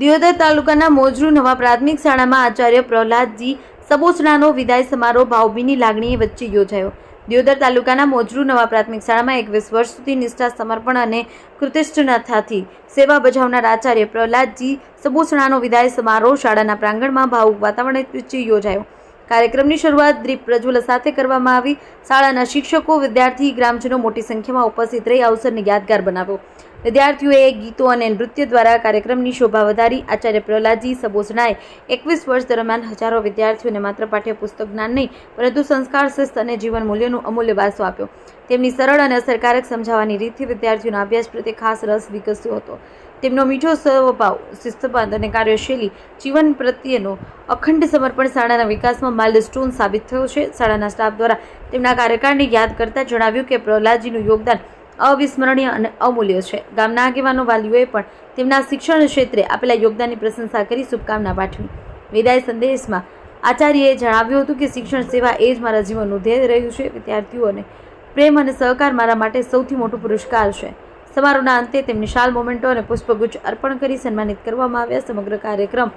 દિયોદર તાલુકાના મોજરૂ નવા પ્રાથમિક શાળામાં આચાર્ય પ્રહલાદજી સબોસણાનો વિદાય સમારોહ ભાવભીની લાગણી વચ્ચે યોજાયો. દિયોદર તાલુકાના મોજરૂ નવા પ્રાથમિક શાળામાં એકવીસ વર્ષ સુધી નિષ્ઠા સમર્પણ અને કૃતિષ્ઠતાથી સેવા બજાવનાર આચાર્ય પ્રહલાદજી સબોસણાનો વિદાય સમારોહ શાળાના પ્રાંગણમાં ભાવુક વાતાવરણ વચ્ચે યોજાયો. કાર્યક્રમની શરૂઆત દીપ પ્રજ્વલ સાથે કરવામાં આવી. શાળાના શિક્ષકો, વિદ્યાર્થી, ગ્રામજનો મોટી સંખ્યામાં ઉપસ્થિત રહી અવસરને યાદગાર બનાવ્યો. વિદ્યાર્થીઓએ ગીતો અને નૃત્ય દ્વારા કાર્યક્રમની શોભા વધારી આચાર્ય પ્રહલાદજી સબોસણાએ એકવીસ વર્ષ દરમિયાન હજારો વિદ્યાર્થીઓને માત્ર પાઠ્યપુસ્તક જ્ઞાન નહીં, પરંતુ સંસ્કાર, શિસ્ત અને જીવન મૂલ્યોનું અમૂલ્ય વારસો આપ્યો. તેમની સરળ અને અસરકારક સમજાવવાની રીતથી વિદ્યાર્થીઓના અભ્યાસ પ્રત્યે ખાસ રસ વિકસ્યો હતો. તેમનો મીઠો સ્વભાવ શિસ્તબંધ અને કાર્યશૈલી, જીવન પ્રત્યેનો અખંડ સમર્પણ શાળાના વિકાસમાં માઇલસ્ટોન સાબિત થયો છે. શાળાના સ્ટાફ દ્વારા તેમના કાર્યકાળને યાદ કરતા જણાવ્યું કે પ્રહલાદજીનું યોગદાન અવિસ્મરણીય અને અમૂલ્ય છે. ગામના આગેવાનો વાલીઓએ પણ તેમના શિક્ષણ ક્ષેત્રે આપેલા યોગદાનની પ્રશંસા કરી શુભકામના પાઠવી. વિદાય સંદેશમાં આચાર્યએ જણાવ્યું હતું કે શિક્ષણ સેવા એ જ મારા જીવનનું ધ્યેય રહ્યું છે. વિદ્યાર્થીઓને પ્રેમ અને સહકાર મારા માટે સૌથી મોટો પુરસ્કાર છે. સમારોહના અંતે તેમની શાલ મોમેન્ટો અને પુષ્પગુચ્છ અર્પણ કરી સન્માનિત કરવામાં આવ્યા. સમગ્ર કાર્યક્રમ